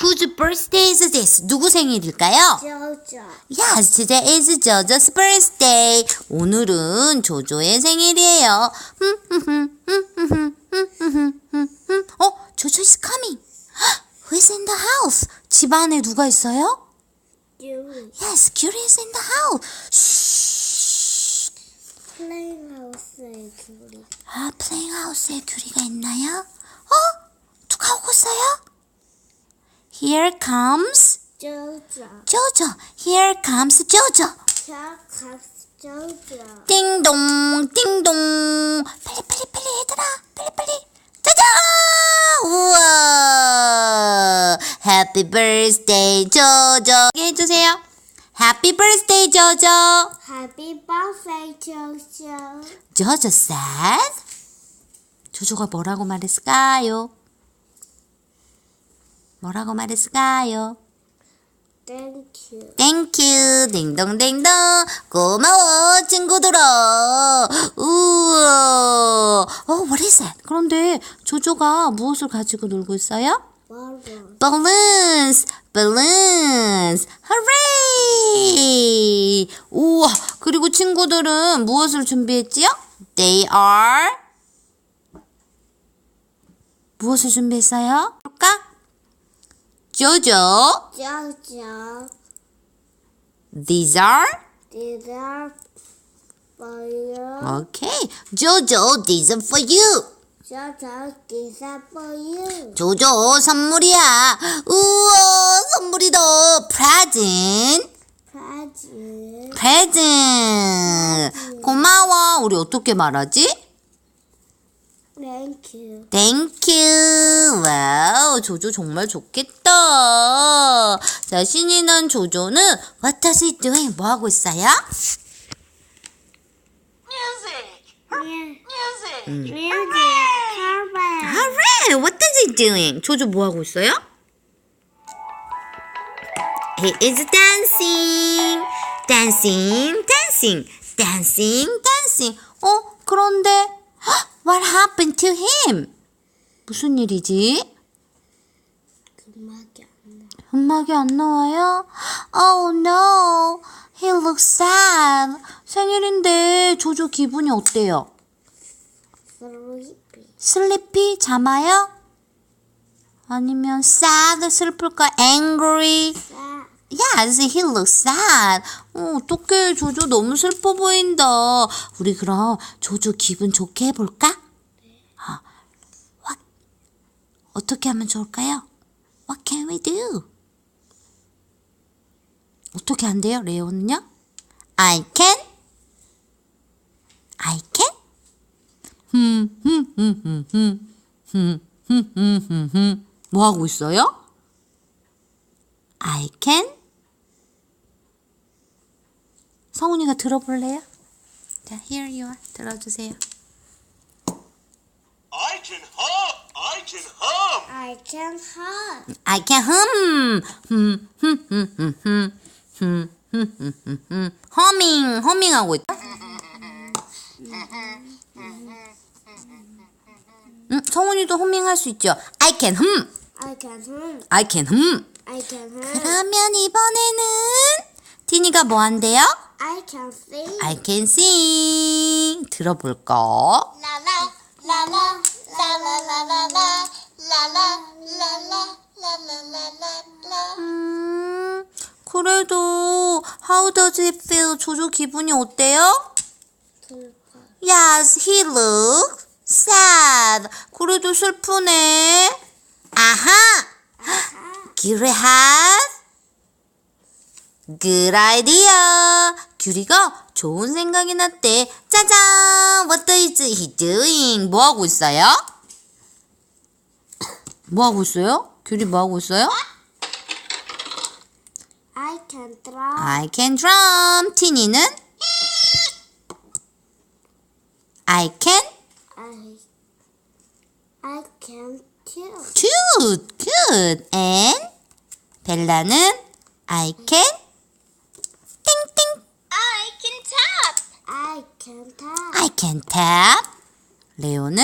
Whose birthday is this? 누구 생일일까요? 조조. Yes, today is Jojo's birthday. 오늘은 조조의 생일이에요. 어, 조조 is coming. Who's in the house? 집 안에 누가 있어요? 유. Yes, Curie is in the house. Shh. 플레이하우스의 귤이. 아, 플레잉 하우스에 큐리가 있나요? 어? 누가 오고 있어요? Here comes 조조. Jojo. Here comes Jojo. 샤카스 조조. 띵동 띵동 빨리 빨리 빨리 얘들아 빨리 빨리 짜잔 우와 Happy birthday 조조 해주세요 Happy birthday 조조 Happy birthday 조조. 조조 said 조조가 뭐라고 말했을까요? 뭐라고 말했을까요? Thank you. 땡큐 딩동댕동 고마워 친구들아 우와 어 what is that? 그런데 조조가 무엇을 가지고 놀고 있어요? Balloons balloons hooray 우와 그리고 친구들은 무엇을 준비했지요? they are 무엇을 준비했어요? 볼까? 조조 조조. these are These are for you. Okay. Jojo, these are for you. 조조. These are for you. 조조, 선물이야. 우와, 선물이다. Present. Present. Present. 고마워. 우리 어떻게 말하지? Thank you. Thank you. 와우, 조조 정말 좋겠다. 자, 신이 난 조조는 What does he doing? 뭐 하고 있어요? Music! Music. Music! Alright, what is he doing? 조조 뭐 하고 있어요? He is dancing, dancing, dancing, dancing, dancing. 어, 그런데 헉, what happened to him? 무슨 일이지? 음악이 안 나. 음악이 안 나와요? Oh no, he looks sad. 생일인데 조조 기분이 어때요? 슬리피. 슬리피 자마요? 아니면 sad 슬플까? angry? 사. Yes, he looks sad. 어, 어떡해. 조조 너무 슬퍼 보인다. 우리 그럼 조조 기분 좋게 해볼까? 어, what? 어떻게 하면 좋을까요? What can we do? 어떻게 한대요, 레오는요? I can? I can? 뭐 하고 있어요? I can? 성훈이가 들어볼래요? 자, here you are. 들어주세요. I can hum! I can hum! I can hum. I can hum. 흠, 흠, 흠, 흠, 흠, 흠, 흠, 흠, 흠, 흠. 허밍, 허밍하고 있다. 음, 성훈이도 허밍할 수 있죠. I can hum. I can hum. I can hum. I can hum. 그러면 이번에는 티니가 뭐 한대요? I can sing. I can sing. 들어볼까? La la la la 음, 그래도 how does it feel? 조조 기분이 어때요? Yes, he looks sad. 그래도 슬프네. 아하. 귤이 has good idea. 귤이가 좋은 생각이 났대. 짜잔! What is he doing? 뭐 하고 있어요? 뭐 하고 있어요? 귤이 뭐 하고 있어요? I can draw. I can drum. 티니는 I can I. I can kill. shoot. Good. And 벨라는 I can 캔탑. 레오는